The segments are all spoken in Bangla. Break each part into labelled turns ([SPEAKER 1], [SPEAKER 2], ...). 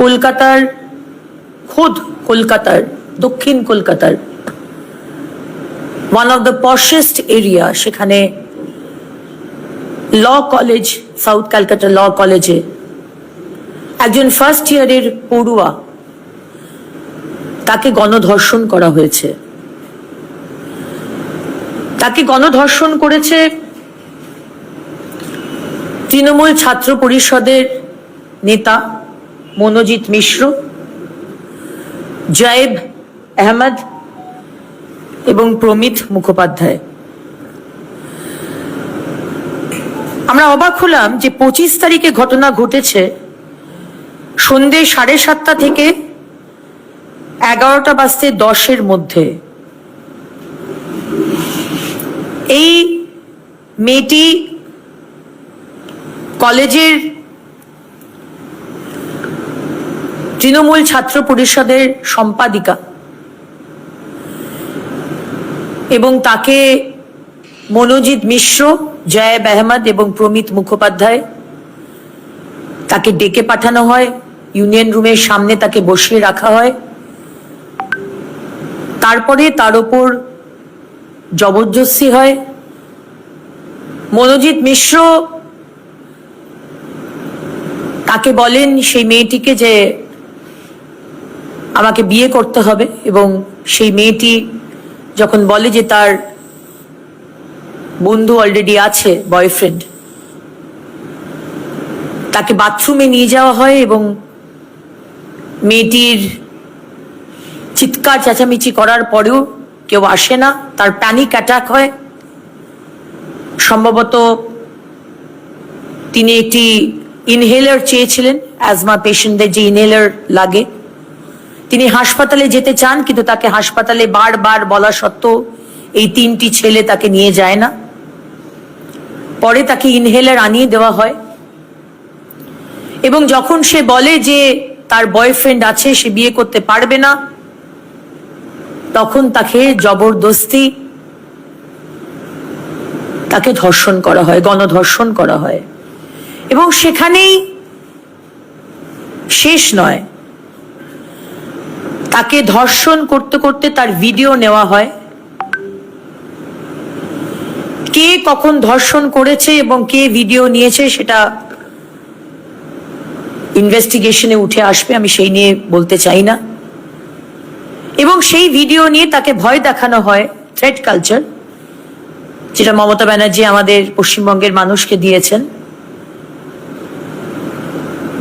[SPEAKER 1] কলকাতার, খোদ কলকাতার, দক্ষিণ কলকাতার one of the poshest area সেখানে law college South Calcutta law কলেজে একজন ফার্স্ট ইয়ারের পড়ুয়া তাকে গণধর্ষণ করা হয়েছে। তাকে গণধর্ষণ করেছে তৃণমূল ছাত্র পরিষদের নেতা মনোজিৎ মিশ্র জয়েব আহমদ এবং প্রমিত মুখোপাধ্যায়। আমরা অবাক হলাম যে পঁচিশ তারিখে ঘটনা ঘটেছে সন্ধে সাড়ে সাতটা থেকে এগারোটা বাজতে দশের মধ্যে। এই মেয়েটি কলেজের তৃণমূল ছাত্র পরিষদের সম্পাদিকা। এবং তাকে মনোজিৎ মিশ্র, জয়েব আহমদ এবং প্রমিত মুখোপাধ্যায় তাকে ডেকে পাঠানো হয়। ইউনিয়ন রুমের সামনে তাকে বসিয়ে রাখা হয়। তারপরে তার ওপর জবরদস্তি হয়। মনোজিৎ মিশ্র তাকে বলেন সেই মেয়েটিকে যে আমাকে বিয়ে করতে হবে এবং সেই মেয়েটি যখন বলে যে তার বন্ধু অলরেডি আছে বয়ফ্রেন্ড তাকে বাথরুমে নিয়ে যাওয়া হয় এবং মেয়েটির চিৎকার চেঁচামেচি করার পরেও কেউ আসে না। তার প্যানিক অ্যাটাক হয়। সম্ভবত তিনি একটি ইনহেলার চেয়েছিলেন অ্যাজমা পেশেন্টদের যে ইনহেলার লাগে। তিনি হাসপাতালে যেতে চান, কিন্তু তাকে হাসপাতালে বারবার বলা সত্ত্বেও এই তিনটি ছেলে তাকে নিয়ে যায় না। পরে তাকে ইনহেলার আনিয়ে দেওয়া হয়। এবং যখন সে বলে যে তার বয়ফ্রেন্ড আছে, সে বিয়ে করতে পারবে না, তখন তাকে জবরদস্তি তাকে ধর্ষণ করা হয়, গণধর্ষণ করা হয়। এবং সেখানেই শেষ নয়। তাকে ধর্ষণ করতে করতে তার ভিডিও নেওয়া হয়। কে কখন ধর্ষণ করেছে এবং কে ভিডিও নিয়েছে সেটা ইনভেস্টিগেশনে উঠে আসবে, আমি সেই নিয়ে বলতে চাই না। এবং সেই ভিডিও নিয়ে তাকে ভয় দেখানো হয় থ্রেড কালচার যেটা মমতা ব্যানার্জি আমাদের পশ্চিমবঙ্গের মানুষকে দিয়েছেন।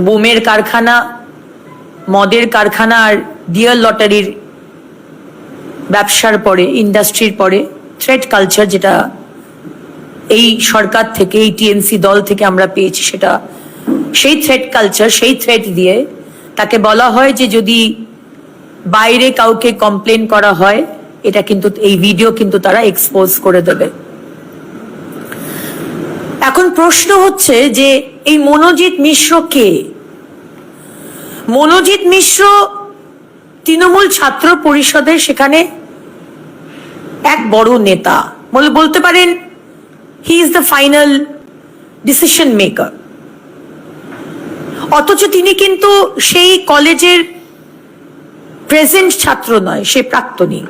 [SPEAKER 1] বোমের কারখানা মদের কারখানা আর ডিয়ার লটারির ব্যবসার পরে ইন্ডাস্ট্রির পরে থ্রেড কালচার যেটা এই সরকার থেকে, এই টিএমসি দল থেকে আমরা পেয়েছি সেটা, সেই থ্রেড কালচার সেই থ্রেড দিয়ে তাকে বলা হয় যে যদি বাইরে কাউকে কমপ্লেন করা হয়, এটা কিন্তু, এই ভিডিও কিন্তু তারা এক্সপোজ করে দেবে। এখন প্রশ্ন হচ্ছে যে এই মনোজিৎ মিশ্র কে? মনোজিৎ মিশ্র তৃণমূল ছাত্র পরিষদের সেখানে এক বড় নেতা। বল- বলতে পারেন he is the final decision maker অথচ তিনি কিন্তু সেই কলেজের প্রেজেন্ট ছাত্র নয়, সে প্রাক্তনী।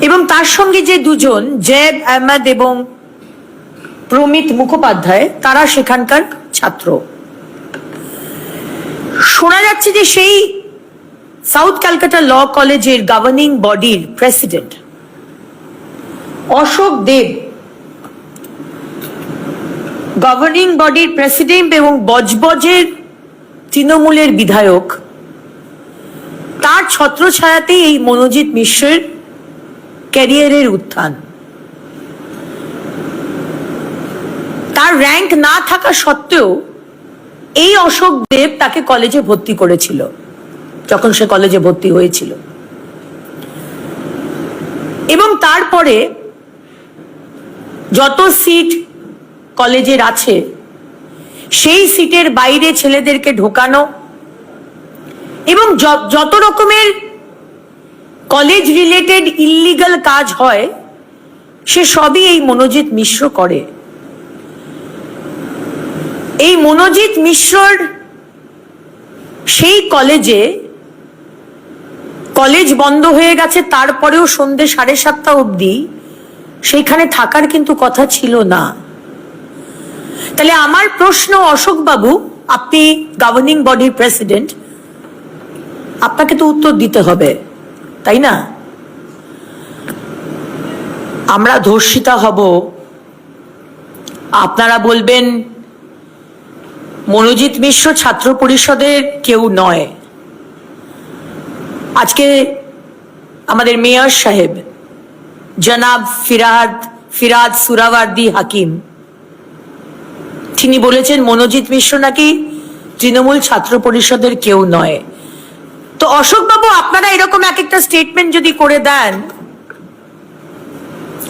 [SPEAKER 1] এবং তার সঙ্গে যে দুজন, জেব, আহমেদ এবং প্রমিত মুখোপাধ্যায়, তারা সেখানকার ছাত্র। শোনা যাচ্ছে যে সেই সাউথ ক্যালকাটা ল কলেজের গভর্নিং বডির প্রেসিডেন্ট অশোক দেব গভর্নিং বডির প্রেসিডেন্ট এবং বজবজের তৃণমূলের বিধায়ক, তার ছত্রছায়াতেই এই মনোজিৎ মিশ্রের ক্যারিয়ারের উত্থান। তার র্যাঙ্ক না থাকা সত্ত্বেও এই অশোক দেব তাকে কলেজে ভর্তি করেছিল, যখন সে কলেজে ভর্তি হয়েছিল। এবং তারপরে যত সিট কলেজের আছে, সেই সিটের বাইরে ছেলেদেরকে ঢোকানো এবং যত রকমের কলেজ রিলেটেড ইল্লিগাল কাজ হয়, সে সবই এই মনোজিৎ মিশ্র করে। এই মনোজিৎ মিশ্রর সেই কলেজে কলেজ বন্ধ হয়ে গেছে, তারপরেও সন্ধে সাড়ে সাতটা অবধি সেইখানে থাকার কিন্তু কথা ছিল না। তাহলে আমার প্রশ্ন অশোক বাবু আপনি গভর্নিং বডির প্রেসিডেন্ট আপনাকে তো উত্তর দিতে হবে, তাই না? আমরা ধর্ষিতা হব। আপনারা বলবেন মনোজিৎ মিশ্র ছাত্র পরিষদের কেউ নয়। আজকে আমাদের মেয়র সাহেব, জনাব ফিরাদ ফিরাদ সুরাওয়ার্দি হাকিম। তিনি বলেছেন, মনোজিৎ মিশ্র নাকি তৃণমূল ছাত্র পরিষদের কেউ নয়। তো অশোক বাবু আপনারা এরকম এক একটা স্টেটমেন্ট যদি করে দেন,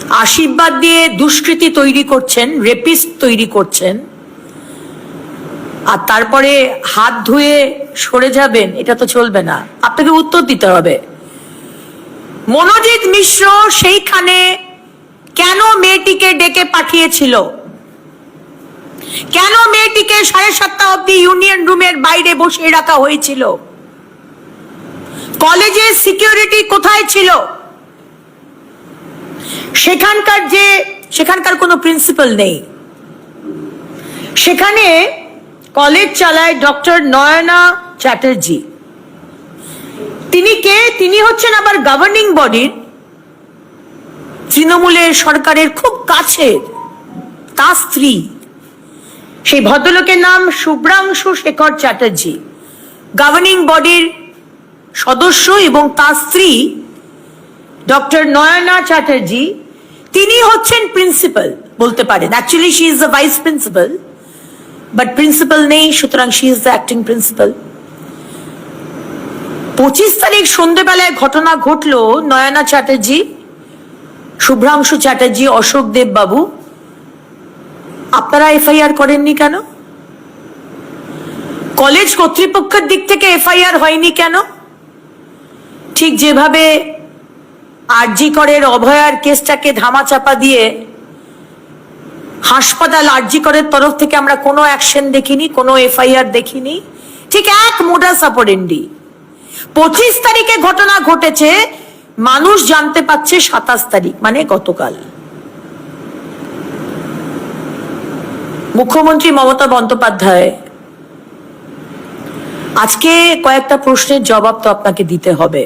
[SPEAKER 1] আশীর্বাদ দিয়ে দুষ্কৃতি তৈরি করছেন রেপিস্ট তৈরি করছেন আর তারপরে হাত ধুয়ে সরে যাবেন, এটা তো চলবে না। আপনাকে উত্তর দিতে হবে। মনোজিৎ মিশ্র সেইখানে কেন মেয়েটিকে ডেকে পাঠিয়েছিল? কেন মেয়েটিকে সাড়ে সাতটা অব্দি ইউনিয়ন রুমের বাইরে বসিয়ে রাখা হয়েছিল? কলেজের সিকিউরিটি কোথায় ছিল? সেখানকার যে সেখানকার কোনো প্রিন্সিপাল নেই। সেখানে কলেজ চালায় ডক্টর নয়না চ্যাটার্জি। তিনি কে? তিনি হচ্ছেন আবার গভর্নিং বডির তৃণমূলের সরকারের খুব কাছের, তার স্ত্রী। সেই ভদ্রলোকের নাম শুভ্রাংশু শেখর চ্যাটার্জি। গভর্নিং বডির সদস্য এবং তার স্ত্রী ডক্টর নয়না চ্যাটার্জি। তিনি হচ্ছেন প্রিন্সিপাল বলতে পারেন। Actually she is the vice principal but principal নেই, সুতরাং she is the acting principal পঁচিশ তারিখ সন্ধ্যেবেলায় ঘটনা ঘটলো নয়না চ্যাটার্জি, শুভ্রাংশু চ্যাটার্জি, অশোক দেব বাবু আপনারা এফআইআর করেননি কেন? কলেজ কর্তৃপক্ষের দিক থেকে এফআইআর হয়নি কেন? ঠিক যেভাবে আরজি করের অভয়ার কেসটাকে ধামাচাপা দিয়ে হাসপাতাল আরজি করের তরফ থেকে আমরা কোনো অ্যাকশন দেখিনি, কোনো এফআইআর দেখিনি। ঠিক এক মোডা সাপোরেন্ডি পঁচিশ তারিখে ঘটনা ঘটেছে, মানুষ জানতে পারছে সাতাশ তারিখ মানে গতকাল। মুখ্যমন্ত্রী মমতা বন্দ্যোপাধ্যায়, আজকে কয়েকটা প্রশ্নের জবাব তো আপনাকে দিতে হবে।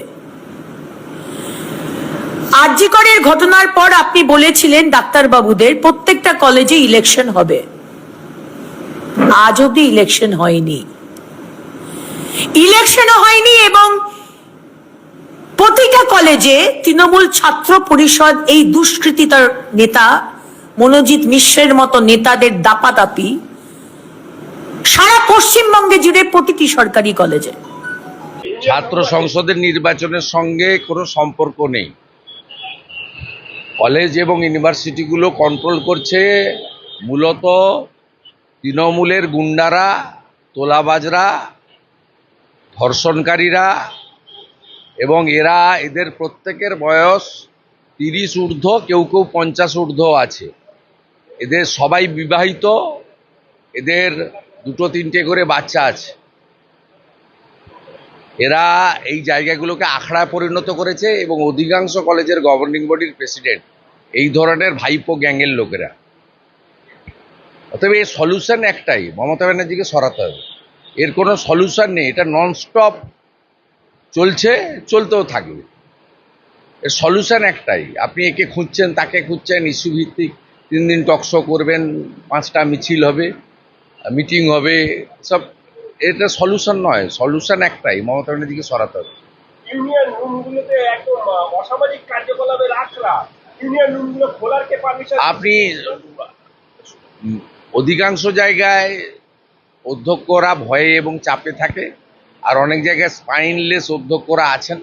[SPEAKER 1] আরজিকরের ঘটনার পর আপনি বলেছিলেন ডাক্তারবাবুদের প্রত্যেকটা কলেজে ইলেকশন হবে। আজ অব্দি ইলেকশন হয়নি। ইলেকশনও হয়নি এবং প্রতিটা কলেজে তৃণমূল ছাত্র পরিষদ এই দুষ্কৃতিতার নেতা, মনোজিৎ মিশ্রের মতো নেতাদের দাপাদাপি সারা পশ্চিমবঙ্গে জুড়ে প্রতিটি সরকারি কলেজে
[SPEAKER 2] ছাত্র সংসদের নির্বাচনের সঙ্গে কোনো সম্পর্ক নেই। কলেজ এবং ইউনিভার্সিটিগুলো কন্ট্রোল করছে মূলত তৃণমূলের গুন্ডারা, তোলাবাজরা, ধর্ষণকারীরা এবং এরা এদের প্রত্যেকের বয়স তিরিশ ঊর্ধ্ব, কেউ কেউ পঞ্চাশ ঊর্ধ্ব আছে। এদের সবাই বিবাহিত, এদের দুটো তিনটে করে বাচ্চা আছে। এরা এই জায়গাগুলোকে আখড়ায় পরিণত করেছে এবং অধিকাংশ কলেজের গভর্নিং বডির প্রেসিডেন্ট এই ধরনের ভাইপো গ্যাংয়ের লোকেরা। অতএব এর সলিউশন একটাই, মমতা ব্যানার্জিকে সরাতে হবে। এর কোনো সলিউশন নেই, এটা ননস্টপ চলছে, চলতেও থাকবে। এর সলিউশন একটাই, আপনি একে খুঁজছেন, তাকে খুঁজছেন ইস্যু ভিত্তিক তিন দিন টকশো করবেন, পাঁচটা মিছিল হবে মিটিং হবে, সব এটা সলিউশন নয় সলিউশন একটাই মমতা ব্যানার্জিকে সরাতে হবে।
[SPEAKER 3] ইউনিয়ন রুমগুলোতে একদম অসামাজিক কার্যকলাপের আখড়া ইউনিয়ন রুমগুলো খোলার কে পারমিশন
[SPEAKER 2] আপনি অধিকাংশ জায়গায় অধ্যক্ষরা ভয়ে এবং চাপে থাকে আর অনেক জায়গায় স্পাইনলেস অধ্যক্ষরা আছেন।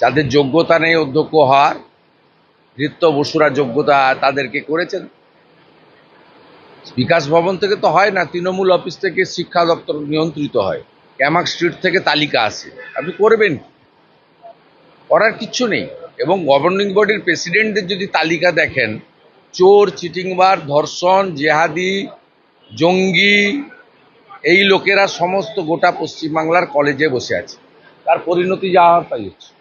[SPEAKER 2] যাদের যোগ্যতা নেই অধ্যক্ষ হওয়ার নৃত্য বসুরা যোগ্যতা তাদেরকে করেছেন। বিকাশ ভবন থেকে তো হয় না, তৃণমূল অফিস থেকে শিক্ষা দপ্তর নিয়ন্ত্রিত হয়। ক্যামাক স্ট্রিট থেকে তালিকা আসে আপনি করবেন করার কিচ্ছু নেই। এবং গভর্নিং বডির প্রেসিডেন্টদের যদি তালিকা দেখেন, চোর চিটিংবার ধর্ষণ, জেহাদি, জঙ্গি, এই লোকেরা সমস্ত গোটা পশ্চিমবাংলার কলেজে বসে আছে। তার পরিণতি যা হওয়ার তাই হচ্ছে।